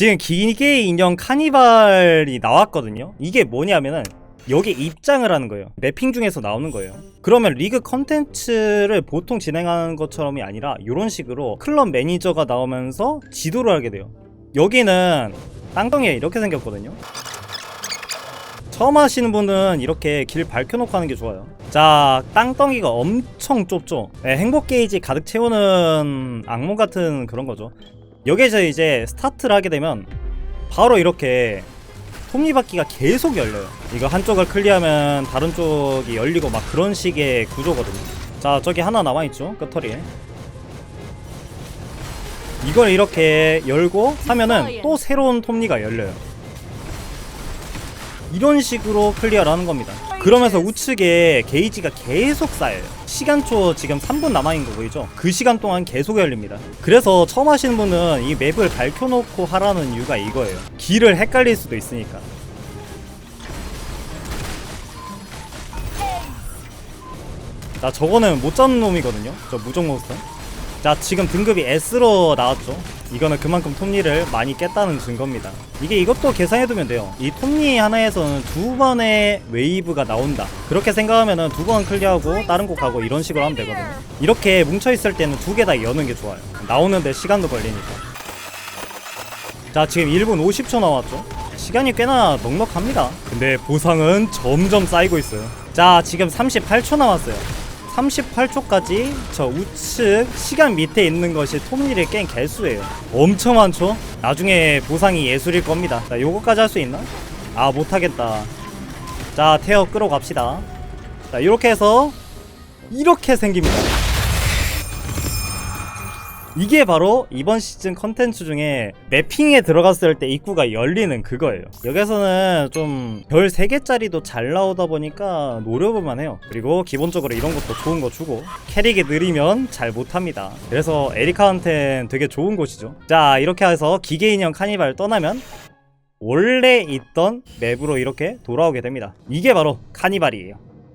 지금 기계 인형 카니발이 나왔거든요. 이게 뭐냐면은 여기 입장을 하는 거예요. 매핑 중에서 나오는 거예요. 그러면 리그 컨텐츠를 보통 진행하는 것처럼이 아니라 이런 식으로 클럽 매니저가 나오면서 지도를 하게 돼요. 여기는 땅덩이에 이렇게 생겼거든요. 처음 하시는 분은 이렇게 길 밝혀놓고 하는 게 좋아요. 자, 땅덩이가 엄청 좁죠. 네, 행복 게이지 가득 채우는 악몽 같은 그런 거죠. 여기서 이제 스타트를 하게 되면 바로 이렇게 톱니바퀴가 계속 열려요. 이거 한쪽을 클리어하면 다른 쪽이 열리고 막 그런 식의 구조거든요. 자, 저기 하나 남아있죠. 끝털이에. 이걸 이렇게 열고 하면은 또 새로운 톱니가 열려요. 이런 식으로 클리어를 하는 겁니다. 그러면서 우측에 게이지가 계속 쌓여요. 시간초 지금 3분 남아있는 거 보이죠? 그 시간 동안 계속 열립니다. 그래서 처음 하시는 분은 이 맵을 밝혀놓고 하라는 이유가 이거예요. 길을 헷갈릴 수도 있으니까. 자, 저거는 못 잡는 놈이거든요. 저 몬스터. 자, 지금 등급이 S로 나왔죠. 이거는 그만큼 톱니를 많이 깼다는 증거입니다. 이게 이것도 계산해두면 돼요. 이 톱니 하나에서는 두 번의 웨이브가 나온다. 그렇게 생각하면은 두번 클리어하고 다른 곳 가고 이런 식으로 하면 되거든요. 이렇게 뭉쳐있을 때는 두 개 다 여는 게 좋아요. 나오는데 시간도 걸리니까. 자, 지금 1분 50초 남았죠. 시간이 꽤나 넉넉합니다. 근데 보상은 점점 쌓이고 있어요. 자, 지금 38초 남았어요. 38초까지 저 우측 시간 밑에 있는 것이 톱니를 깬 개수예요. 엄청 많죠? 나중에 보상이 예술일 겁니다. 자, 요거까지 할 수 있나? 아, 못하겠다. 자, 태어 끌어갑시다. 자, 이렇게 해서 이렇게 생깁니다. 이게 바로 이번 시즌 컨텐츠 중에 매핑에 들어갔을 때 입구가 열리는 그거예요. 여기서는 좀 별 3개짜리도 잘 나오다 보니까 노려볼만 해요. 그리고 기본적으로 이런 것도 좋은 거 주고 캐릭이 느리면 잘 못합니다. 그래서 에리카한테는 되게 좋은 곳이죠. 자 이렇게 해서 기계 인형 카니발 떠나면 원래 있던 맵으로 이렇게 돌아오게 됩니다. 이게 바로 카니발이에요.